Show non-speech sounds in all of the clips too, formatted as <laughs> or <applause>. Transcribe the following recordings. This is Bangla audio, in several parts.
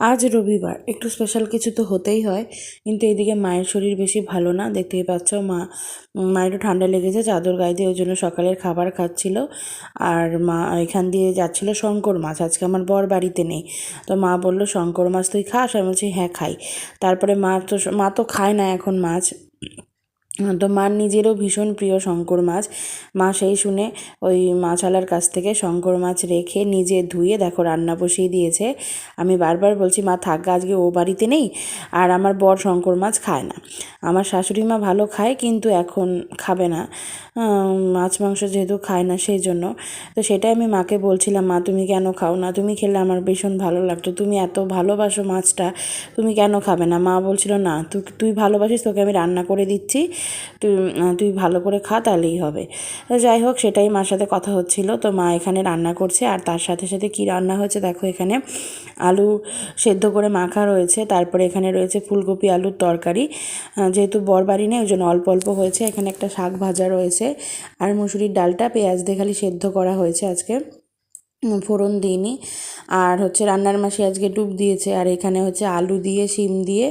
আজ রবিবার, একটু স্পেশাল কিছু তো হতেই হয়, কিন্তু এইদিকে মায়ের শরীর বেশি ভালো না, দেখতেই পাচ্ছ মা মায়ের একটু ঠান্ডা লেগেছে, চাদর গায়ে দিয়ে ওই জন্য সকালের খাবার খাচ্ছিল, আর মা এখান দিয়ে যাচ্ছিল শঙ্কর মাছ, আজকে আমার বর বাড়িতে নেই, তো মা বলল, শঙ্কর মাছ তুই খাস? আমি বলছি হ্যাঁ খাই। তারপরে মা তো মা তো খায় না এখন মাছ তো মার নিজেরও ভীষণ প্রিয় শঙ্কর মাছ। মা সেই শুনে ওই মাছওয়ালার কাছ থেকে শঙ্কর মাছ রেখে নিজে ধুয়ে দেখো রান্না বসিয়ে দিয়েছে। আমি বারবার বলছি, মা, থাকা আজকে ও বাড়িতে নেই আর আমার বর শঙ্কর মাছ খায় না। আমার শাশুড়ি মা ভালো খায় কিন্তু এখন খাবে না। মাছ, মাংস যেহেতু খায় না সেই জন্য। তো সেটাই আমি মাকে বলছিলাম, মা, তুমি কেন খাও না? তুমি খেলে আমার ভীষণ ভালো লাগতো। তুমি এত ভালোবাসো মাছটা, তুমি কেন খাবে না? মা বলছিল, না তুই তুই ভালোবাসিস, তোকে আমি রান্না করে দিচ্ছি। তুই তুই ভালো করে খা, তাহলেই হবে। যাই হোক, সেটাই মার সাথে কথা হচ্ছিল। তো মা এখানে রান্না করছে, আর তার সাথে সাথে কি রান্না হয়েছে দেখো এখানে। আলু সেদ্ধ করে মাখা রয়েছে, তারপরে এখানে রয়েছে ফুলকপি আলুর তরকারি। যেহেতু বর বাড়ি নেই, ওই জন্য অল্প অল্প হয়েছে। এখানে একটা শাক ভাজা রয়েছে। আর মুসুরির ডালটা পেঁয়াজ দিয়ে খালি সেদ্ধ করা হয়েছে আজকে। ফোড়ন দিইনি। আর হচ্ছে রান্নার মাসি আজকে ডুব দিয়েছে, আর এখানে হচ্ছে আলু দিয়ে, শিম দিয়ে,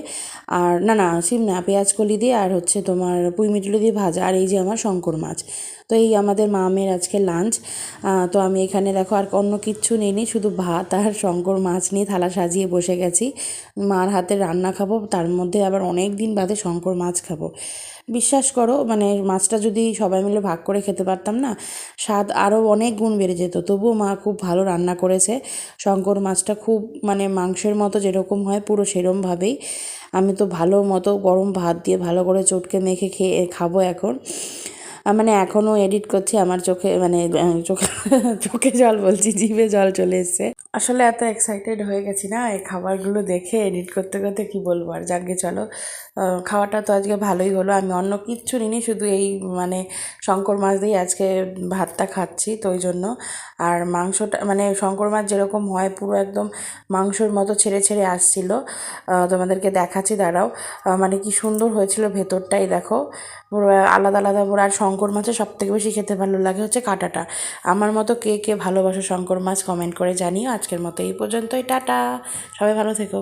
আর না না, শিম না, পেঁয়াজ কলি দিয়ে, আর হচ্ছে তোমার পুঁই মিটুলি দিয়ে ভাজা, আর এই যে আমার শঙ্কর মাছ। তো এই আমাদের মামের আজকে লাঞ্চ তো আমি এখানে দেখো আর অন্য কিচ্ছু নিইনি, শুধু ভাত আর শঙ্কর মাছ নিয়ে থালা সাজিয়ে বসে গেছি। মার হাতে রান্না খাব, তার মধ্যে আবার অনেক দিন বাদে শঙ্কর মাছ খাব। বিশ্বাস করো মানে মাছটা যদি সবাই মিলে ভাগ করে খেতে পারতাম না, স্বাদ আরও অনেক গুণ বেড়ে যেত। তবুও মা খুব ভালো রান্না করেছে। শঙ্কর মাছটা খুব মানে মাংসের মতো যেরকম হয় পুরো সেরমভাবেই। আমি তো ভালো মতো গরম ভাত দিয়ে ভালো করে চটকে মেখে খেয়ে খাব এখন। মানে এখনও এডিট করছি, আমার চোখে মানে চোখে <laughs> চোখে জল বলছি, জিভে জল চলে এসছে। আসলে এত এক্সাইটেড হয়ে গেছি না, এই খাবারগুলো দেখে এডিট করতে করতে কি বলব আর যাকে চলো। খাওয়াটা তো আজকে ভালোই হলো, আমি অন্য কিচ্ছু নিইনি, শুধু এই মানে শঙ্কর মাছ দিয়ে আজকে ভাতটা খাচ্ছি, তো ওই জন্য। আর মাংসটা মানে শঙ্কর মাছ যেরকম হয়, পুরো একদম মাংসর মতো ছেড়ে ছেড়ে আসছিল। তোমাদেরকে দেখাচ্ছি, দাঁড়াও। মানে কি সুন্দর হয়েছিল ভেতরটাই, দেখো। পুরো আলাদা আলাদা, পুরো আর শঙ্কর মাছের সব থেকে বেশি খেতে ভালো লাগে হচ্ছে কাঁটাটা। আমার মতো কে কে ভালোবাসো শঙ্কর মাছ কমেন্ট করে জানিও। আজকের মতো এই পর্যন্তই টাটা। সবাই ভালো থেকো।